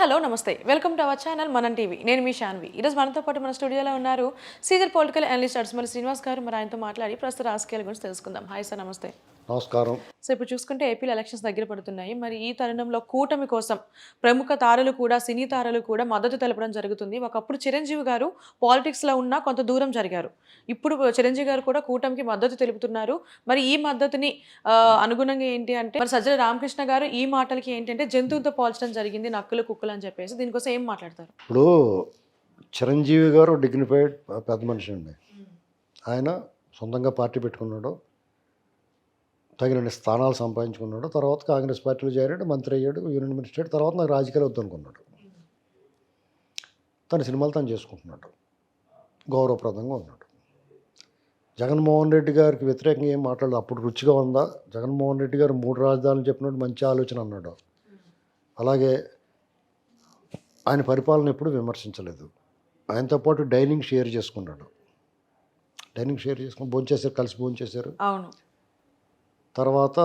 hello namaste. Welcome to our channel Manam TV. నేను మీ శాన్వి ఈరోజు మనతో పాటు మన స్టూడియోలో ఉన్నారు సీనియర్ పొలిటికల్ అనలిస్ట్ అడ్స్మల్ శ్రీనివాస్ గారు. మరి ఆయనతో మాట్లాడి ప్రస్తుత రాజకీయాల గురించి తెలుసుకుందాం. హాయ్ సార్ నమస్తే. నమస్కారం. సో ఇప్పుడు చూసుకుంటే ఏపీలో ఎలక్షన్స్ దగ్గర పడుతున్నాయి. మరి ఈ తరుణంలో కూటమి కోసం ప్రముఖ తారలు కూడా సినీ తారలు కూడా మద్దతు తెలపడం జరుగుతుంది. ఒకప్పుడు చిరంజీవి గారు పాలిటిక్స్లో ఉన్న కొంత దూరం జరిగారు. ఇప్పుడు చిరంజీవి గారు కూడా కూటమికి మద్దతు తెలుపుతున్నారు. మరి ఈ మద్దతుని అనుగుణంగా ఏంటి అంటే మరి సజ్జల రామకృష్ణ గారు ఈ మాటలకి ఏంటంటే జంతువులతో పోల్చడం జరిగింది నక్కులు కుక్కలు అని చెప్పేసి దీనికోసం ఏం మాట్లాడతారు. ఇప్పుడు చిరంజీవి గారు డిగ్నిఫైడ్ పెద్ద మనిషి అండి. ఆయన సొంతంగా పార్టీ పెట్టుకున్నాడు. తగినన్ని స్థానాలు సంపాదించుకున్నాడు. తర్వాత కాంగ్రెస్ పార్టీలో చేరాడు మంత్రి అయ్యాడు యూనియన్ మినిస్టర్ తర్వాత నాకు రాజకీయాలు వద్దనుకున్నాడు తన సినిమాలు తను చేసుకుంటున్నాడు. గౌరవప్రదంగా ఉన్నాడు. జగన్మోహన్ రెడ్డి గారికి వ్యతిరేకంగా ఏం మాట్లాడదు అప్పుడు రుచిగా ఉందా? జగన్మోహన్ రెడ్డి గారు మూడు రాజధానులు చెప్పినట్టు మంచి ఆలోచన అన్నాడు. అలాగే ఆయన పరిపాలన ఎప్పుడు విమర్శించలేదు. ఆయనతో పాటు డైనింగ్ షేర్ చేసుకున్నాడు. డైనింగ్ షేర్ చేసుకుని భోంచేశారు కలిసి భోంచేశారు అవును. తర్వాత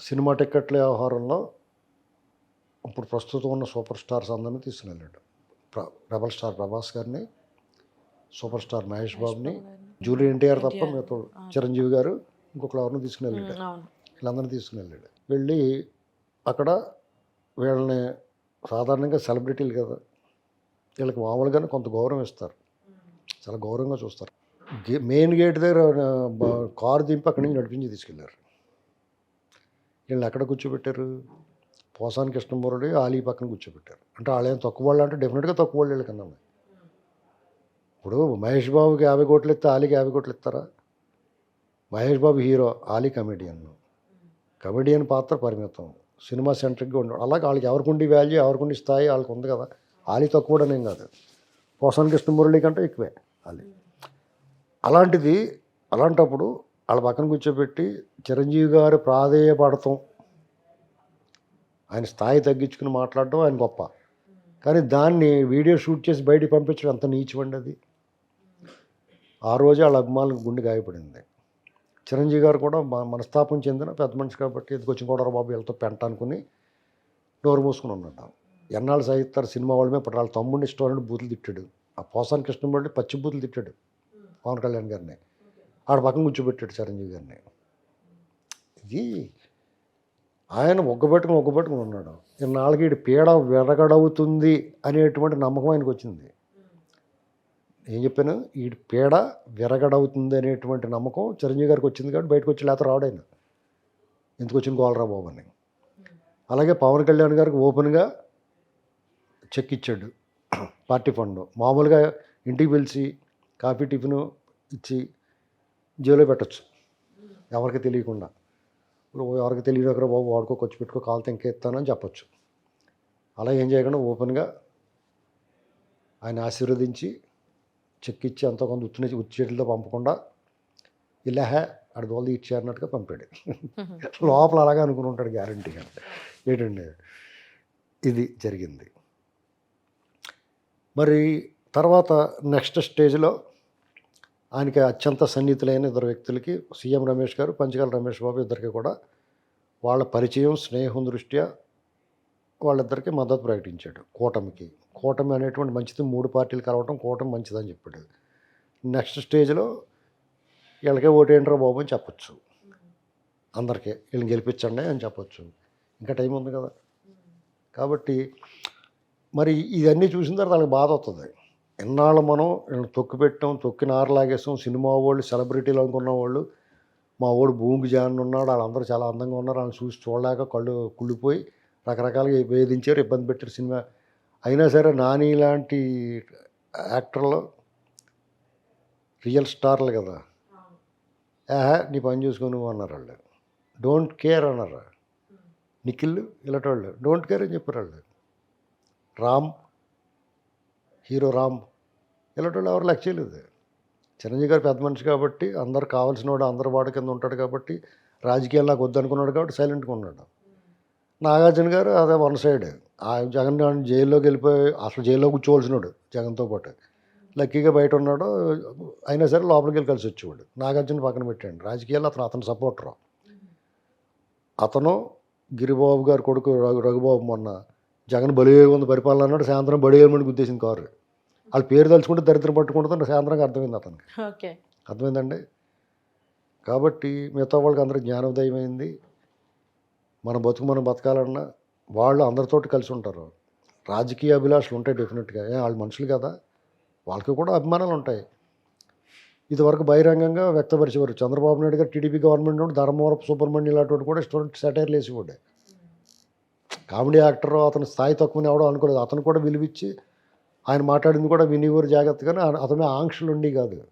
సినిమా టిక్కెట్ల వ్యవహారంలో ఇప్పుడు ప్రస్తుతం ఉన్న సూపర్ స్టార్స్ అందరినీ తీసుకుని వెళ్ళాడు. ప్ర రెబల్ స్టార్ ప్రభాస్ గారిని సూపర్ స్టార్ మహేష్ బాబుని జూలీ ఎన్టీఆర్ తప్ప మిగతా చిరంజీవి గారు ఇంకొకరు ఎవరిని తీసుకుని వెళ్ళాడు. వీళ్ళందరినీ తీసుకుని వెళ్ళాడు. వెళ్ళి అక్కడ వీళ్ళని సాధారణంగా సెలబ్రిటీలు కదా వీళ్ళకి మామూలుగానే కొంత గౌరవం ఇస్తారు. చాలా గౌరవంగా చూస్తారు. గే మెయిన్ గేట్ దగ్గర కారు దింపి అక్కడి నుంచి నడిపించి తీసుకెళ్ళారు వీళ్ళని ఎక్కడ కూర్చోబెట్టారు? పోసాని కృష్ణమూరుడు ఆలీ పక్కన కూర్చోబెట్టారు. అంటే వాళ్ళు ఏం తక్కువ వాళ్ళు అంటే డెఫినెట్గా తక్కువ వాళ్ళు వీళ్ళకన్నా ఇప్పుడు మహేష్ బాబుకి యాభై కోట్లు ఇస్తే ఆలీకి యాభై కోట్లు ఇస్తారా? Mahesh Babu hero Ali comedian comedian పాత్ర పరిమితం. సినిమా సెంట్రిక్గా ఉండేవాడు. అలాగే వాళ్ళకి ఎవరికి వాల్యూ ఎవరికి స్థాయి వాళ్ళకి ఉంది కదా. ఆలీ తక్కువడనేం కాదు. పోసాని కృష్ణమురళి కంటే ఎక్కువే వాళ్ళు అలాంటిది అలాంటప్పుడు వాళ్ళ పక్కన కూర్చోబెట్టి చిరంజీవి గారు ప్రాధేయపడటం ఆయన స్థాయి తగ్గించుకుని మాట్లాడటం ఆయన గొప్ప. కానీ దాన్ని వీడియో షూట్ చేసి బయటికి పంపించడం అంత నీచమండి అది. ఆ రోజే వాళ్ళ అభిమానులకు గుండె గాయపడింది. చిరంజీవి గారు కూడా మనస్తాపం చెందిన పెద్ద మనిషి కాబట్టి ఎదుకొచ్చిన కూడా బాబు వీళ్ళతో పెంట అనుకుని నోరు మూసుకుని ఉన్నాడు. ఎన్నాళ్ళు సాగిస్తారు సినిమా వాళ్ళమే ఇప్పుడు వాళ్ళ తమ్ముడిని ఇష్టం బూతులు తిట్టాడు. ఆ పోసాని కృష్ణమూర్తి పచ్చి బూతులు తిట్టాడు పవన్ కళ్యాణ్ గారిని. ఆడ పక్కన కూర్చోబెట్టాడు చిరంజీవి గారిని. ఇది ఆయన ఒగ్గబెట్టుకుని ఒగ్గబెట్టుకుని ఉన్నాడు. నాలుగేడు పీడ విరగడవుతుంది అనేటువంటి నమ్మకం ఆయనకు వచ్చింది ఏం చెప్పాను? ఈ పీడ విరగడవుతుంది అనేటువంటి నమ్మకం చిరంజీవి గారికి వచ్చింది కాబట్టి బయటకు వచ్చి లేకపోతే రావడాయన ఎందుకు వచ్చింది గోలరా బాబు అని. అలాగే పవన్ కళ్యాణ్ గారికి ఓపెన్గా చెక్ ఇచ్చాడు పార్టీ ఫండ్. మామూలుగా ఇంటికి పిలిచి కాఫీ టిఫిన్ ఇచ్చి జేబులో పెట్టచ్చు. ఎవరికి తెలియకుండా. ఇప్పుడు ఎవరికి తెలియదు ఒకరు బాబు వాడుకో ఖర్చు పెట్టుకో కాలుతో ఇంకెత్తానని చెప్పొచ్చు. అలా ఏం చేయకుండా ఓపెన్గా ఆయన ఆశీర్వదించి చెక్ ఇచ్చి ఎంతో కొంత ఉచ్చిన ఉచ్చేతులతో పంపకుండా ఇలా హే అడదోళ్ళు ఇచ్చారన్నట్టుగా పంపాడు. లోపల అలాగే అనుకుని ఉంటాడు గ్యారంటీగా ఏంటండి? ఇది జరిగింది. మరి తర్వాత నెక్స్ట్ స్టేజ్లో ఆయనకి అత్యంత సన్నిహితులైన ఇద్దరు వ్యక్తులకి సీఎం రమేష్ గారు పంచకాల రమేష్ బాబు ఇద్దరికి కూడా వాళ్ళ పరిచయం స్నేహం దృష్ట్యా వాళ్ళిద్దరికి మద్దతు ప్రకటించాడు కూటమికి. కూటమి అనేటువంటి మంచిది మూడు పార్టీలు కలవటం కూటమి మంచిదని చెప్పాడు. నెక్స్ట్ స్టేజ్లో వీళ్ళకే ఓటేంట్రా బాబు అని చెప్పొచ్చు. అందరికీ వీళ్ళని గెలిపించండి అని చెప్పచ్చు. ఇంకా టైం ఉంది కదా. కాబట్టి మరి ఇవన్నీ చూసిన తర్వాత వాళ్ళకి బాధ వస్తుంది ఎన్నాళ్ళు మనం వీళ్ళని తొక్కు పెట్టాం తొక్కి లాగేసాం సినిమా వాళ్ళు సెలబ్రిటీలు అనుకున్న వాళ్ళు మా వాడు భూమికి జాన్ ఉన్నాడు వాళ్ళందరూ చాలా అందంగా ఉన్నారు వాళ్ళని చూసి చూడలేక కళ్ళు కుళ్ళిపోయి రకరకాలుగా వేధించారు ఇబ్బంది పెట్టారు సినిమా అయినా సరే నాని లాంటి యాక్టర్లు రియల్ స్టార్లు కదా. ఆహా నీ పని చూసుకొని అన్నారు వాళ్ళు. డోంట్ కేర్ అన్నారు. నిఖిల్ ఇలాంటి వాళ్ళు. డోంట్ కేర్ అని చెప్పారు వాళ్ళు. రామ్ హీరో రామ్ ఇలాంటి వాళ్ళు ఎవరు లెక్క చేయలేదు. చిరంజీవి గారు పెద్ద మనిషి కాబట్టి అందరు కావాల్సిన వాడు అందరు వాడి కింద ఉంటాడు కాబట్టి రాజకీయాలు నాకు వద్దనుకున్నాడు కాబట్టి సైలెంట్గా ఉన్నాడు. నాగార్జున గారు అదే వన్ సైడ్. ఆ జగన్ జైల్లోకి వెళ్ళిపోయి అసలు జైల్లో కూర్చోవలసినాడు జగన్తో పాటు. లక్కీగా బయట ఉన్నాడు. అయినా సరే లోపలికి వెళ్ళి కలిసి వచ్చేవాడు. నాగార్జున పక్కన పెట్టాడు. రాజకీయాల్లో అతను అతను సపోర్టరు. అతను గిరిబాబు గారి కొడుకు రఘు రఘుబాబు మొన్న జగన్ బలి ఉంది పరిపాలన అన్నాడు. సాయంత్రం బలి ఏమని గుద్దేసింది కారు. వాళ్ళ పేరు తలుచుకుంటే దరిద్రం పట్టుకుంటుందని సాయంత్రం అర్థమైంది అతనికి. ఓకే. అర్థమైందండి? కాబట్టి మిగతా వాళ్ళకి అందరికి జ్ఞానోదయం అయింది మన బతుకు మనం బతకాలన్నా వాళ్ళు అందరితోటి కలిసి ఉంటారు. రాజకీయ అభిలాషలు ఉంటాయి డెఫినెట్గా ఏ వాళ్ళు మనుషులు కదా. వాళ్ళకి కూడా అభిమానాలు ఉంటాయి. ఇదివరకు బహిరంగంగా వ్యక్తపరిచేవారు. చంద్రబాబు నాయుడు గారు టీడీపీ గవర్నమెంట్ నుండి ధర్మవరపు సుబ్రహ్మణ్యం ఇలాంటి కూడా స్టూడెంట్ సెటైర్లు వేసేవాడే. కామెడీ యాక్టర్ అతని స్థాయి తక్కువని ఎవడో అనుకోలేదు. అతను కూడా విలువిచ్చి ఆయన మాట్లాడింది కూడా వినివారు జాగ్రత్తగానే. అతని ఆంక్షలు ఉండి కాదు.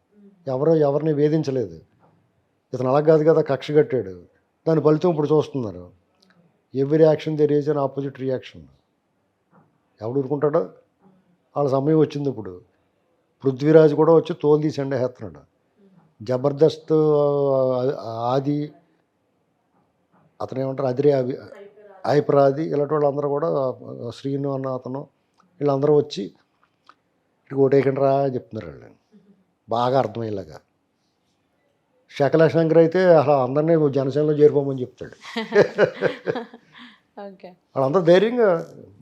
ఎవరో ఎవరిని వేధించలేదు. ఇతను అలా కాదు కదా కక్ష కట్టాడు. దాని ఫలితం ఇప్పుడు చూస్తున్నారు. Every action there is an opposite reaction. ఎవడు ఊరుకుంటాడో? వాళ్ళ సమయం వచ్చింది ఇప్పుడు. పృథ్వీరాజ్ కూడా వచ్చి తోలు తీసి ఎండేస్తున్నాడు జబర్దస్త్ ఆది అతను ఏమంటారు? అదిరే అవి ఐపరాది ఇలాంటి వాళ్ళందరూ కూడా శ్రీను అన్న అతను వీళ్ళందరూ వచ్చి ఇటు ఓటేకండి రా అని చెప్తున్నారు వాళ్ళు బాగా అర్థమయ్యేలాగా. శకల శంకర్ అయితే అసలు అందరినీ జనసేనలో చేరిపోమని చెప్తాడు. వాళ్ళందరూ ధైర్యంగా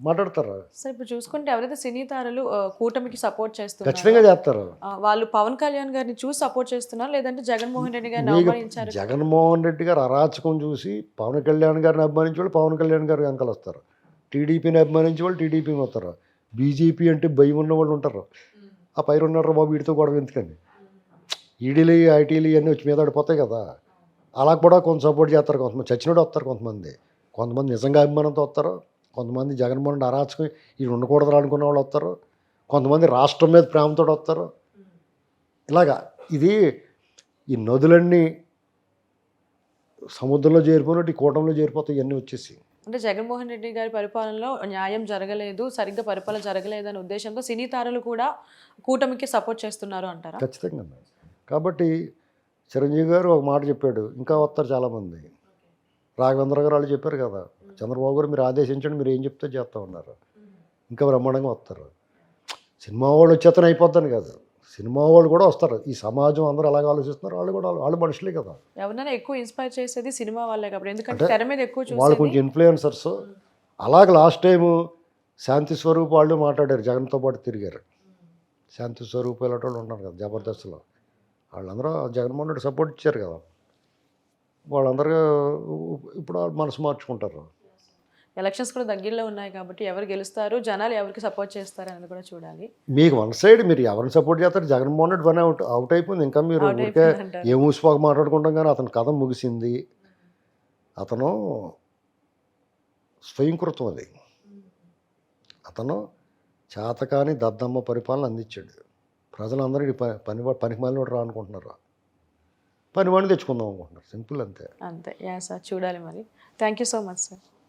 మాట్లాడతారు. సో ఇప్పుడు చూసుకుంటే ఎవరైతే సినీ తారలు కూటమికి సపోర్ట్ చేస్తున్నారు ఖచ్చితంగా చేస్తారు. వాళ్ళు పవన్ కళ్యాణ్ గారిని చూసి సపోర్ట్ చేస్తున్నారు? లేదంటే జగన్మోహన్ రెడ్డి గారిని మీకు అవమానించారు? జగన్మోహన్ రెడ్డి గారు అరాచకం చూసి పవన్ కళ్యాణ్ గారిని అభిమానించే వాళ్ళు పవన్ కళ్యాణ్ గారు వెనకాల వస్తారు. టీడీపీని అభిమానించే వాళ్ళు టీడీపీని వస్తారు. బీజేపీ అంటే భయం ఉన్న వాళ్ళు ఉంటారు ఆ పైన ఉన్నారు బాబు వీడితో గొడవ ఎందుకని? ఈడీలు ఐటీలు ఇవన్నీ వచ్చి మీద పడిపోతాయి కదా. అలా కూడా కొంత సపోర్ట్ చేస్తారు కొంతమంది. చచ్చినోడు వస్తారు కొంతమంది. కొంతమంది నిజంగా అభిమానంతో వస్తారు. కొంతమంది జగన్మోహన్ రెడ్డి అరాచకం ఇది ఉండకూడదు అనుకున్న వాళ్ళు వస్తారు. కొంతమంది రాష్ట్రం మీద ప్రేమతో వస్తారు. ఇలాగా ఇది ఈ నదులన్నీ సముద్రంలో చేరిపోయినట్టు ఈ కూటంలో చేరిపోతాయి ఇవన్నీ వచ్చేసి. అంటే జగన్మోహన్ రెడ్డి గారి పరిపాలనలో న్యాయం జరగలేదు సరిగ్గా పరిపాలన జరగలేదు అనే ఉద్దేశంతో సినీ తారలు కూడా కూటమికి సపోర్ట్ చేస్తున్నారు అంటారా? ఖచ్చితంగా కాబట్టి చిరంజీవి గారు ఒక మాట చెప్పాడు ఇంకా వస్తారు చాలామంది. రాఘవేంద్ర గారు వాళ్ళు చెప్పారు కదా చంద్రబాబు గారు మీరు ఆదేశించండి మీరు ఏం చెప్తే చేస్తా ఉన్నారు. ఇంకా బ్రహ్మాండంగా వస్తారు. సినిమా వాళ్ళు వచ్చేతను అయిపోద్దని కాదు. సినిమా వాళ్ళు కూడా వస్తారు. ఈ సమాజం అందరూ అలాగే ఆలోచిస్తున్నారు వాళ్ళు కూడా వాళ్ళు మనుషులే కదా. ఎవరైనా ఎక్కువ ఇన్స్పైర్ చేసేది సినిమా వాళ్ళే కాబట్టి ఎందుకంటే తెర మీద ఎక్కువ వాళ్ళు కొంచెం ఇన్ఫ్లుయెన్సర్స్ అలాగే లాస్ట్ టైము శాంతి స్వరూప్ వాళ్ళు మాట్లాడారు జగన్తో పాటు తిరిగారు. శాంతి స్వరూప్ ఇలాంటి వాళ్ళు ఉన్నారు కదా జబర్దస్త్లో. వాళ్ళందరూ జగన్మోహన్ రెడ్డి సపోర్ట్ ఇచ్చారు కదా. వాళ్ళందరూ ఇప్పుడు మనసు మార్చుకుంటారు. ఎలక్షన్స్ కూడా దగ్గరలో ఉన్నాయి కాబట్టి ఎవరు గెలుస్తారు జనాలు ఎవరికి సపోర్ట్ చేస్తారు అనేది కూడా చూడాలి. మీకు వన్ సైడ్ మీరు ఎవరిని సపోర్ట్ చేస్తారు? జగన్మోహన్ రెడ్డి పని అవుట్ అవుట్ అయిపోయింది. ఇంకా మీరు ఊరికే. ఏ మూసిపోక మాట్లాడుకుంటాం కానీ అతని కథ ముగిసింది. అతను స్వయంకృతం అది. అతను చేతకాని దద్దమ్మ పరిపాలన అందించాడు. ప్రజలందరూ పని పనికి మళ్ళీ రా అనుకుంటున్నారు పని వాడిని తెచ్చుకుందాం అనుకుంటున్నారు. సింపుల్ అంతే. అంతే. యా సార్ చూడాలి మరి. Thank you so much sir.